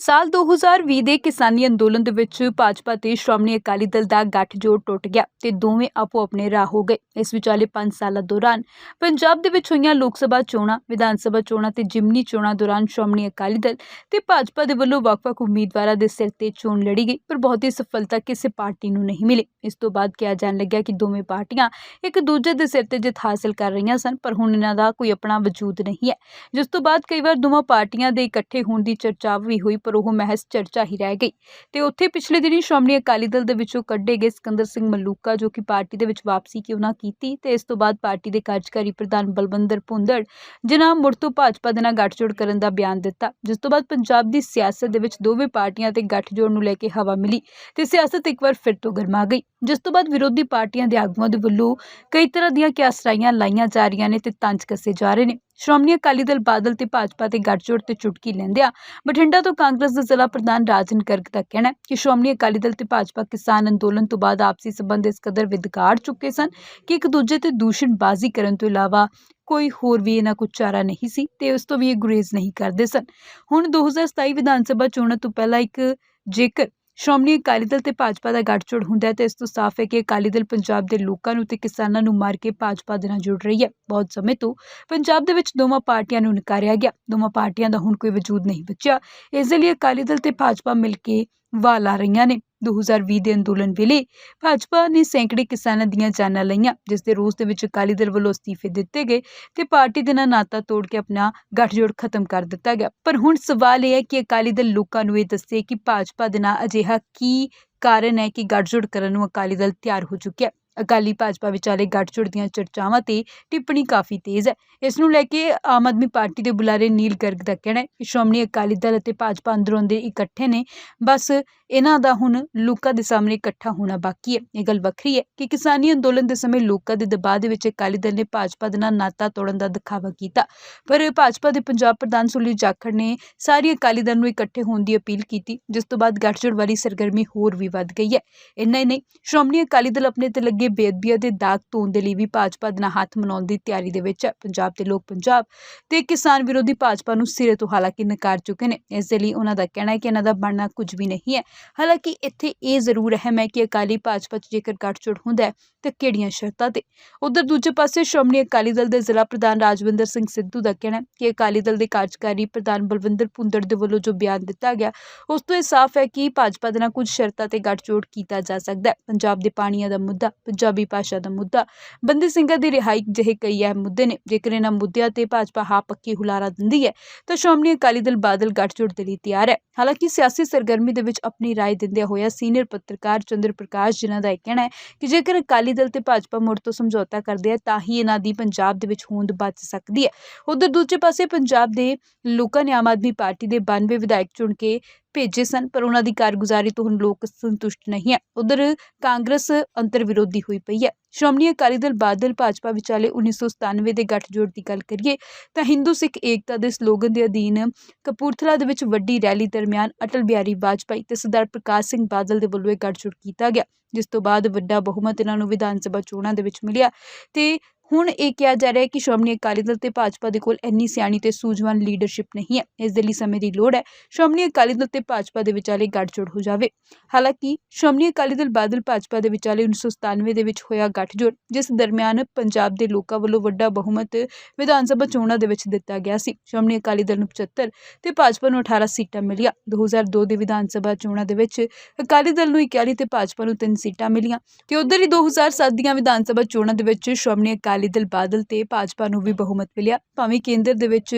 ਸਾਲ 2020 ਦੇ ਕਿਸਾਨੀ ਅੰਦੋਲਨ ਦੇ ਵਿੱਚ ਭਾਜਪਾ ਤੇ ਸ਼੍ਰੋਮਣੀ ਅਕਾਲੀ ਦਲ ਦਾ ਗੱਠਜੋੜ ਟੁੱਟ ਗਿਆ ਤੇ ਦੋਵੇਂ ਆਪੋ ਆਪਣੇ ਰਾਹ ਹੋ ਗਏ। ਇਸ ਵਿਚਾਲੇ 5 ਸਾਲਾਂ ਦੌਰਾਨ ਪੰਜਾਬ ਦੇ ਵਿੱਚ ਹੋਈਆਂ ਲੋਕ ਸਭਾ ਚੋਣਾਂ, ਵਿਧਾਨ ਸਭਾ ਚੋਣਾਂ ਤੇ ਜਿਮਨੀ ਚੋਣਾਂ ਦੌਰਾਨ ਸ਼੍ਰੋਮਣੀ ਅਕਾਲੀ ਦਲ ਤੇ ਭਾਜਪਾ ਦੇ ਵੱਲੋਂ ਵੱਖ-ਵੱਖ ਉਮੀਦਵਾਰਾਂ ਦੇ ਸਿਰ ਤੇ ਚੋਣ ਲੜੀ ਗਈ, ਪਰ ਬਹੁਤੀ ਸਫਲਤਾ ਕਿਸੇ ਪਾਰਟੀ ਨੂੰ ਨਹੀਂ ਮਿਲੀ। ਇਸ ਤੋਂ ਬਾਅਦ ਕਿਹਾ ਜਾਣ ਲੱਗਿਆ ਕਿ ਦੋਵੇਂ ਪਾਰਟੀਆਂ ਇੱਕ ਦੂਜੇ ਦੇ ਸਿਰ ਤੇ ਜਿੱਤ ਹਾਸਲ ਕਰ ਰਹੀਆਂ ਸਨ, ਪਰ ਹੁਣ ਇਹਨਾਂ ਦਾ ਕੋਈ ਆਪਣਾ ਵਜੂਦ ਨਹੀਂ ਹੈ। ਜਿਸ ਤੋਂ ਬਾਅਦ ਕਈ ਵਾਰ ਦੋਵਾਂ ਪਾਰਟੀਆਂ ਦੇ ਇਕੱਠੇ ਹੋਣ ਦੀ ਚਰਚਾ ਵੀ ਹੋਈ ਪਰ ਉਹ ਮਹਿਜ਼ ਚਰਚਾ ਹੀ ਰਹਿ ਗਈ। ਤੇ ਉੱਥੇ ਪਿਛਲੇ ਦਿਨੀ ਸ਼੍ਰੋਮਣੀ ਅਕਾਲੀ ਦਲ ਦੇ ਵਿੱਚੋਂ ਕੱਢੇ ਗਏ ਸਿਕੰਦਰ ਸਿੰਘ ਮਲੂਕਾ, ਜੋ ਕਿ ਪਾਰਟੀ ਦੇ ਵਿੱਚ ਵਾਪਸੀ ਕਿਉਂ ਨਾ ਕੀਤੀ ਤੇ ਇਸ ਤੋਂ ਬਾਅਦ ਪਾਰਟੀ ਦੇ ਕਾਰਜਕਾਰੀ ਪ੍ਰਧਾਨ ਬਲਵੰਦਰ ਭੁੰਦੜ, ਜਿਨ੍ਹਾਂ ਮੁੜ ਤੋਂ ਭਾਜਪਾ ਦੇ ਨਾਲ ਗੱਠਜੋੜ ਕਰਨ ਦਾ ਬਿਆਨ ਦਿੱਤਾ। ਜਿਸ ਤੋਂ ਬਾਅਦ ਪੰਜਾਬ ਦੀ ਸਿਆਸਤ ਦੇ ਵਿੱਚ ਦੋਵੇਂ ਪਾਰਟੀਆਂ ਤੇ ਗੱਠਜੋੜ ਨੂੰ ਲੈ ਕੇ ਹਵਾ ਮਿਲੀ ਤੇ ਸਿਆਸਤ ਇੱਕ ਵਾਰ ਫਿਰ ਤੋਂ ਗਰਮਾ ਗਈ। ਜਿਸ ਤੋਂ ਬਾਅਦ ਵਿਰੋਧੀ ਪਾਰਟੀਆਂ ਦੇ ਆਗੂਆਂ ਦੇ ਵੱਲੋਂ ਕਈ ਤਰ੍ਹਾਂ ਦੀਆਂ ਕਿਆਸਰਾਈਆਂ ਲਾਈਆਂ ਜਾ ਰਹੀਆਂ ਨੇ ਤੇ ਤੰਜ ਕੱਸੇ ਜਾ ਰਹੇ ਨੇ। ਸ਼੍ਰੋਮਣੀ ਅਕਾਲੀ ਦਲ ਬਾਦਲ ਤੇ ਭਾਜਪਾ ਤੇ ਗੱਠਜੋੜ ਤੇ ਚੁਟਕੀ ਲੈਂਦਿਆਂ ਬਠਿੰਡਾ ਤੋਂ ਕਾਂਗਰਸ ਦੇ ਜ਼ਿਲ੍ਹਾ ਪ੍ਰਧਾਨ ਰਾਜਨ ਗਰਗ ਦਾ ਕਹਿਣਾ ਹੈ ਕਿ ਸ਼੍ਰੋਮਣੀ ਅਕਾਲੀ ਦਲ ਤੇ ਭਾਜਪਾ ਕਿਸਾਨ ਅੰਦੋਲਨ ਤੋਂ ਬਾਅਦ ਆਪਸੀ ਸਬੰਧ ਇਸ ਕਦਰ ਵਿਦਗਾੜ ਚੁੱਕੇ ਸਨ ਕਿ ਇੱਕ ਦੂਜੇ ਤੇ ਦੂਸ਼ਣਬਾਜ਼ੀ ਕਰਨ ਤੋਂ ਇਲਾਵਾ ਕੋਈ ਹੋਰ ਵੀ ਇਹਨਾਂ ਕੋਲ ਚਾਰਾ ਨਹੀਂ ਸੀ ਤੇ ਉਸ ਤੋਂ ਵੀ ਇਹ ਗੁਰੇਜ਼ ਨਹੀਂ ਕਰਦੇ ਸਨ। ਹੁਣ 2027 ਵਿਧਾਨ ਸਭਾ ਚੋਣਾਂ ਤੋਂ ਪਹਿਲਾਂ ਇੱਕ ਜੇਕਰ ਸ਼੍ਰੋਮਣੀ ਅਕਾਲੀ ਦਲ ਤੇ ਭਾਜਪਾ ਦਾ ਗੱਠਜੋੜ ਹੁੰਦਾ ਹੈ ਤੇ ਇਸ ਤੋਂ ਸਾਫ਼ ਹੈ ਕਿ ਅਕਾਲੀ ਦਲ ਪੰਜਾਬ ਦੇ ਲੋਕਾਂ ਨੂੰ ਤੇ ਕਿਸਾਨਾਂ ਨੂੰ ਮਾਰ ਕੇ ਭਾਜਪਾ ਦੇ ਨਾਲ ਜੁੜ ਰਹੀ ਹੈ। ਬਹੁਤ ਸਮੇਂ ਤੋਂ ਪੰਜਾਬ ਦੇ ਵਿੱਚ ਦੋਵਾਂ ਪਾਰਟੀਆਂ ਨੂੰ ਨਕਾਰਿਆ ਗਿਆ। ਦੋਵਾਂ ਪਾਰਟੀਆਂ ਦਾ ਹੁਣ ਕੋਈ ਵਜੂਦ ਨਹੀਂ ਬਚਿਆ। ਇਸ ਦੇ ਲਈ ਅਕਾਲੀ ਦਲ ਤੇ ਭਾਜਪਾ ਮਿਲ ਕੇ ਵਾਹ ਲਾ ਰਹੀਆਂ ਨੇ। 2020 ਦੇ ਅੰਦੋਲਨ ਵੇਲੇ ਭਾਜਪਾ ਨੇ ਸੈਂਕੜੇ ਕਿਸਾਨਾਂ ਦੀਆਂ ਜਾਨਾਂ ਲਈਆਂ, ਜਿਸ ਦੇ ਰੋਸ ਦੇ ਵਿੱਚ ਅਕਾਲੀ ਦਲ ਵੱਲੋਂ ਅਸਤੀਫੇ ਦਿੱਤੇ ਗਏ ਤੇ ਪਾਰਟੀ ਦੇ ਨਾਲ ਨਾਤਾ ਤੋੜ ਕੇ ਆਪਣਾ ਗੱਠਜੋੜ ਖਤਮ ਕਰ ਦਿੱਤਾ ਗਿਆ। ਪਰ ਹੁਣ ਸਵਾਲ ਇਹ ਹੈ ਕਿ ਅਕਾਲੀ ਦਲ ਲੋਕਾਂ ਨੂੰ ਇਹ ਦੱਸੇ ਕਿ ਭਾਜਪਾ ਦੇ ਨਾਲ ਅਜਿਹਾ ਕੀ ਕਾਰਨ ਹੈ ਕਿ ਗੱਠਜੋੜ ਕਰਨ ਨੂੰ ਅਕਾਲੀ ਦਲ ਤਿਆਰ ਹੋ ਚੁੱਕਿਆ ਅਕਾਲੀ ਭਾਜਪਾ ਵਿਚਾਲੇ ਗੱਠਜੋੜ ਦੀਆਂ ਚਰਚਾਵਾਂ ਤੇ ਟਿੱਪਣੀ ਕਾਫੀ ਤੇਜ਼ ਹੈ। ਇਸ ਨੂੰ ਲੈ ਕੇ ਆਮ ਆਦਮੀ ਪਾਰਟੀ ਦੇ ਬੁਲਾਰੇ ਨੀਲ ਗਰਗ ਦਾ ਕਹਿਣਾ ਹੈ ਕਿ ਸ਼੍ਰੋਮਣੀ ਅਕਾਲੀ ਦਲ ਅਤੇ ਭਾਜਪਾ ਅੰਦਰੋਂ ਦੇ ਇਕੱਠੇ ਨੇ ਬਸ ਇਹਨਾਂ ਦਾ ਹੁਣ ਲੋਕਾਂ ਦੇ ਸਾਹਮਣੇ ਇਕੱਠਾ ਹੋਣਾ ਬਾਕੀ ਹੈ। ਇਹ ਗੱਲ ਵੱਖਰੀ ਹੈ ਕਿ ਕਿਸਾਨੀ ਅੰਦੋਲਨ ਦੇ ਸਮੇਂ ਲੋਕਾਂ ਦੇ ਦਬਾਅ ਦੇ ਵਿੱਚ ਅਕਾਲੀ ਦਲ ਨੇ ਭਾਜਪਾ ਦੇ ਨਾਲ ਨਾਤਾ ਤੋੜਨ ਦਾ ਦਿਖਾਵਾ ਕੀਤਾ। ਪਰ ਭਾਜਪਾ ਦੇ ਪੰਜਾਬ ਪ੍ਰਧਾਨ ਸੁਨੀਲ ਜਾਖੜ ਨੇ ਸਾਰੀ ਅਕਾਲੀ ਦਲ ਨੂੰ ਇਕੱਠੇ ਹੋਣ ਦੀ ਅਪੀਲ ਕੀਤੀ, ਜਿਸ ਤੋਂ ਬਾਅਦ ਗੱਠਜੋੜ ਵਾਲੀ ਸਰਗਰਮੀ ਹੋਰ ਵੀ ਵੱਧ ਗਈ ਹੈ। ਇੰਨਾ ਹੀ ਨਹੀਂ, ਸ਼੍ਰੋਮਣੀ ਅਕਾਲੀ ਦਲ ਆਪਣੇ ਤੇ ਲੱਗੇ ਬੇਅਦਬੀਆਂ ਦੇ ਦਾਗ ਧੋਣ ਦੇ ਲਈ ਵੀ ਭਾਜਪਾ ਦੇ ਨਾਲ ਹੱਥ ਮਿਲਾਉਣ ਦੀ ਤਿਆਰੀ ਦੇ ਵਿੱਚ ਹੈ। ਪੰਜਾਬ ਦੇ ਲੋਕ ਪੰਜਾਬ ਤੇ ਕਿਸਾਨ ਵਿਰੋਧੀ ਭਾਜਪਾ ਨੂੰ ਸਿਰੇ ਤੋਂ ਹਾਲਾਂਕਿ ਨਕਾਰ ਚੁੱਕੇ ਨੇ। ਇਸ ਦੇ ਲਈ ਉਹਨਾਂ ਦਾ ਕਹਿਣਾ ਹੈ ਕਿ ਇਹਨਾਂ ਦਾ ਬਣਨਾ ਕੁਝ ਵੀ ਨਹੀਂ ਹੈ। ਹਾਲਾਂਕਿ ਇੱਥੇ ਇਹ ਜ਼ਰੂਰ ਅਹਿਮ ਹੈ ਕਿ ਅਕਾਲੀ ਭਾਜਪਾ 'ਚ ਜੇਕਰ ਗੱਠਜੋੜ ਹੁੰਦਾ ਹੈ, ਤਾਂ ਕਿਹੜੀਆਂ ਸ਼ਰਤਾਂ ਤੇ? ਉਧਰ ਦੂਜੇ ਪਾਸੇ ਸ਼੍ਰੋਮਣੀ ਅਕਾਲੀ ਦਲ ਦੇ ਜ਼ਿਲ੍ਹਾ ਪ੍ਰਧਾਨ ਰਾਜਵਿੰਦਰ ਸਿੰਘ ਸਿੱਧੂ ਦਾ ਕਹਿਣਾ ਹੈ ਕਿ ਅਕਾਲੀ ਦਲ ਦੇ ਕਾਰਜਕਾਰੀ ਪ੍ਰਧਾਨ ਬਲਵਿੰਦਰ ਭੁੰਦੜ ਦੇ ਵੱਲੋਂ ਜੋ ਬਿਆਨ ਦਿੱਤਾ ਗਿਆ, ਉਸ ਤੋਂ ਇਹ ਸਾਫ਼ ਹੈ ਕਿ ਭਾਜਪਾ ਦੇ ਨਾਲ ਕੁਝ ਸ਼ਰਤਾਂ ਤੇ ਗੱਠਜੋੜ ਕੀਤਾ ਜਾ ਸਕਦਾ ਹੈ। ਪੰਜਾਬ ਦੇ ਪਾਣੀਆਂ ਦਾ ਮੁੱਦਾ, ਪੰਜਾਬੀ ਭਾਸ਼ਾ ਦਾ ਮੁੱਦਾ, ਬੰਦੀ ਸਿੰਘਾਂ ਦੀ ਰਿਹਾਈ ਜਿਹੇ ਕਈ ਅਹਿਮ ਮੁੱਦੇ ਨੇ, ਜੇਕਰ ਇਹਨਾਂ ਮੁੱਦਿਆਂ ਤੇ ਭਾਜਪਾ ਹਾਂ ਪੱਕੀ ਹੁਲਾਰਾ ਦਿੰਦੀ ਹੈ, ਤਾਂ ਸ਼੍ਰੋਮਣੀ ਅਕਾਲੀ ਦਲ ਬਾਦਲ ਗੱਠਜੋੜ ਦੇ ਲਈ ਤਿਆਰ ਹੈ। ਹਾਲਾਂਕਿ ਸਿਆਸੀ ਸਰਗਰਮੀ ਦੇ ਵਿੱਚ ਆਪਣੀ رائے ਦਿੰਦਿਆਂ ਹੋਇਆ ਸੀਨੀਅਰ ਪੱਤਰਕਾਰ ਚੰਦਰ ਪ੍ਰਕਾਸ਼ ਜਿਨ੍ਹਾਂ ਦਾ ਇਹ ਕਹਿਣਾ ਹੈ ਕਿ ਜੇਕਰ ਅਕਾਲੀ ਦਲ ਤੇ ਭਾਜਪਾ ਮੁੜ ਤੋਂ ਸਮਝੌਤਾ ਕਰਦੇ ਆ ਤਾਂ ਹੀ ਇਹਨਾਂ ਦੀ ਪੰਜਾਬ ਦੇ ਵਿੱਚ ਹੋਂਦ ਬਚ ਸਕਦੀ ਹੈ ਉਧਰ ਦੂਜੇ ਪਾਸੇ ਪੰਜਾਬ ਦੇ ਲੋਕਾਂ ਨੇ ਆਮ ਆਦਮੀ ਪਾਰਟੀ ਦੇ 92 ਵਿਧਾਇਕ ਚੁਣ ਕੇ ਭੇਜੇ ਸਨ, ਪਰ ਉਹਨਾਂ ਦੀ ਕਾਰਗੁਜ਼ਾਰੀ ਤੋਂ ਹੁਣ ਲੋਕ ਸੰਤੁਸ਼ਟ ਨਹੀਂ ਹੈ। ਉਧਰ ਕਾਂਗਰਸ ਅੰਤਰ ਵਿਰੋਧੀ ਹੋਈ ਪਈ ਹੈ। ਸ਼੍ਰੋਮਣੀ ਅਕਾਲੀ ਦਲ ਬਾਦਲ ਭਾਜਪਾ ਵਿਚਾਲੇ 1997 ਦੇ ਗੱਠਜੋੜ ਦੀ ਗੱਲ ਕਰੀਏ, ਤਾਂ ਹਿੰਦੂ ਸਿੱਖ ਏਕਤਾ ਦੇ ਸਲੋਗਨ ਦੇ ਅਧੀਨ ਕਪੂਰਥਲਾ ਦੇ ਵਿੱਚ ਵੱਡੀ ਰੈਲੀ ਦਰਮਿਆਨ ਅਟਲ ਬਿਹਾਰੀ ਵਾਜਪਾਈ ਤੇ ਸਰਦਾਰ ਪ੍ਰਕਾਸ਼ ਸਿੰਘ ਬਾਦਲ ਦੇ ਵੱਲੋਂ ਇਹ ਗੱਠਜੋੜ ਕੀਤਾ ਗਿਆ, ਜਿਸ ਤੋਂ ਬਾਅਦ ਵੱਡਾ ਬਹੁਮਤ ਇਹਨਾਂ ਨੂੰ ਵਿਧਾਨ ਸਭਾ ਚੋਣਾਂ ਦੇ ਵਿੱਚ ਮਿਲਿਆ ਤੇ ਹੁਣ ਇਹ ਕਿਹਾ ਜਾ ਰਿਹਾ ਹੈ ਕਿ ਸ਼੍ਰੋਮਣੀ ਅਕਾਲੀ ਦਲ ਤੇ ਭਾਜਪਾ ਦੇ ਕੋਲ ਇੰਨੀ ਸਿਆਣੀ ਤੇ ਸੂਝਵਾਨ ਲੀਡਰਸ਼ਿਪ ਨਹੀਂ ਹੈ। ਇਸ ਦੇ ਲਈ ਸਮੇਂ ਦੀ ਲੋੜ ਹੈ। ਸ਼੍ਰੋਮਣੀ ਅਕਾਲੀ ਦਲ ਤੇ ਭਾਜਪਾ ਦੇ ਵਿਚਾਲੇ ਗੱਠਜੋੜ ਹੋ ਜਾਵੇ। ਹਾਲਾਂਕਿ ਸ਼੍ਰੋਮਣੀ ਅਕਾਲੀ ਦਲ ਬਾਦਲ ਭਾਜਪਾ ਦੇ ਵਿਚਾਲੇ 1997 ਦੇ ਵਿੱਚ ਹੋਇਆ ਗੱਠਜੋੜ, ਜਿਸ ਦਰਮਿਆਨ ਪੰਜਾਬ ਦੇ ਲੋਕਾਂ ਵੱਲੋਂ ਵੱਡਾ ਬਹੁਮਤ ਵਿਧਾਨ ਸਭਾ ਚੋਣਾਂ ਦੇ ਵਿੱਚ ਦਿੱਤਾ ਗਿਆ ਸੀ। ਸ਼੍ਰੋਮਣੀ ਅਕਾਲੀ ਦਲ ਨੂੰ 75 ਤੇ ਭਾਜਪਾ ਨੂੰ 18 ਸੀਟਾਂ ਮਿਲੀਆਂ। 2002 ਦੇ ਵਿਧਾਨ ਸਭਾ ਚੋਣਾਂ ਦੇ ਵਿੱਚ ਅਕਾਲੀ ਦਲ ਨੂੰ 41 ਤੇ ਭਾਜਪਾ ਨੂੰ 3 ਸੀਟਾਂ ਮਿਲੀਆਂ। ਤੇ ਉਧਰ ਹੀ 2007 ਦੀਆਂ ਵਿਧਾਨ ਸਭਾ ਚੋਣਾਂ ਦੇ ਵਿੱਚ ਸ਼੍ਰੋਮਣੀ ਅਕਾਲੀ ਅਕਾਲੀ ਦਲ ਬਾਦਲ ਤੇ ਭਾਜਪਾ ਨੂੰ ਵੀ ਬਹੁਮਤ ਮਿਲਿਆ। ਭਾਵੇਂ ਕੇਂਦਰ ਦੇ ਵਿੱਚ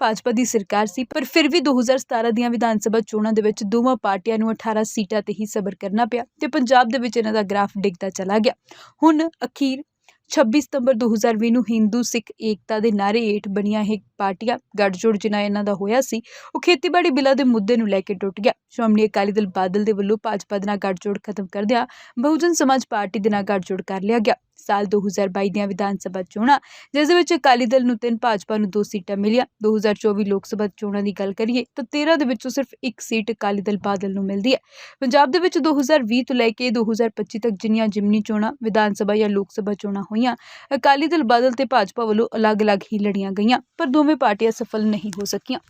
ਭਾਜਪਾ ਦੀ ਸਰਕਾਰ ਸੀ, ਪਰ ਫਿਰ ਵੀ 2017 ਦੀਆਂ ਵਿਧਾਨ ਸਭਾ ਚੋਣਾਂ ਦੇ ਵਿੱਚ ਦੋਵਾਂ ਪਾਰਟੀਆਂ ਨੂੰ 18 ਸੀਟਾਂ ਤੇ ਹੀ ਸਬਰ ਕਰਨਾ ਪਿਆ ਤੇ ਪੰਜਾਬ ਦੇ ਵਿੱਚ ਇਹਨਾਂ ਦਾ ਗ੍ਰਾਫ ਡਿੱਗਦਾ ਚਲਾ ਗਿਆ। ਹੁਣ ਅਖੀਰ 26 ਸਤੰਬਰ 2020 ਨੂੰ ਹਿੰਦੂ ਸਿੱਖ ਏਕਤਾ ਦੇ ਨਾਰੇ ਹੇਠ ਬਣੀਆਂ ਇਹ ਪਾਰਟੀਆਂ ਗੱਠਜੋੜ ਜਿਨ੍ਹਾਂ ਇਹਨਾਂ ਦਾ ਹੋਇਆ ਸੀ, ਉਹ ਖੇਤੀਬਾੜੀ ਬਿੱਲਾਂ ਦੇ ਮੁੱਦੇ ਨੂੰ ਲੈ ਕੇ ਟੁੱਟ ਗਿਆ। ਸ਼੍ਰੋਮਣੀ ਅਕਾਲੀ ਦਲ ਬਾਦਲ ਦੇ ਵੱਲੋਂ ਭਾਜਪਾ ਦੇ ਨਾਲ ਗੱਠਜੋੜ ਖਤਮ ਕਰਦਿਆਂ ਬਹੁਜਨ ਸਮਾਜ ਪਾਰਟੀ ਦੇ ਨਾਲ ਗੱਠਜੋੜ ਕਰ ਲਿਆ ਗਿਆ। ਸਾਲ 2022 ਦੀਆਂ ਵਿਧਾਨ ਸਭਾ ਚੋਣਾਂ, ਜਿਸ ਦੇ ਵਿੱਚ ਅਕਾਲੀ ਦਲ ਨੂੰ ਤਿੰਨ, ਭਾਜਪਾ ਨੂੰ ਦੋ ਸੀਟਾਂ ਮਿਲੀਆਂ। 2024 ਲੋਕ ਸਭਾ ਚੋਣਾਂ ਦੀ ਗੱਲ ਕਰੀਏ, ਤਾਂ 13 ਦੇ ਵਿੱਚੋਂ ਸਿਰਫ ਇੱਕ ਸੀਟ ਅਕਾਲੀ ਦਲ ਬਾਦਲ ਨੂੰ ਮਿਲਦੀ ਹੈ। ਪੰਜਾਬ ਦੇ ਵਿੱਚ 2020 ਤੋਂ ਲੈ ਕੇ 2025 ਤੱਕ ਜਿੰਨੀਆਂ ਜਿਮਨੀ ਚੋਣਾਂ, ਵਿਧਾਨ ਸਭਾ ਜਾਂ ਲੋਕ ਸਭਾ ਚੋਣਾਂ ਹੋਈਆਂ, ਅਕਾਲੀ ਦਲ ਬਾਦਲ ਤੇ ਭਾਜਪਾ ਵੱਲੋਂ ਅਲੱਗ-ਅਲੱਗ ਹੀ ਲੜੀਆਂ ਗਈਆਂ, ਪਰ ਦੋਵੇਂ ਪਾਰਟੀਆਂ ਸਫਲ ਨਹੀਂ ਹੋ ਸਕੀਆਂ।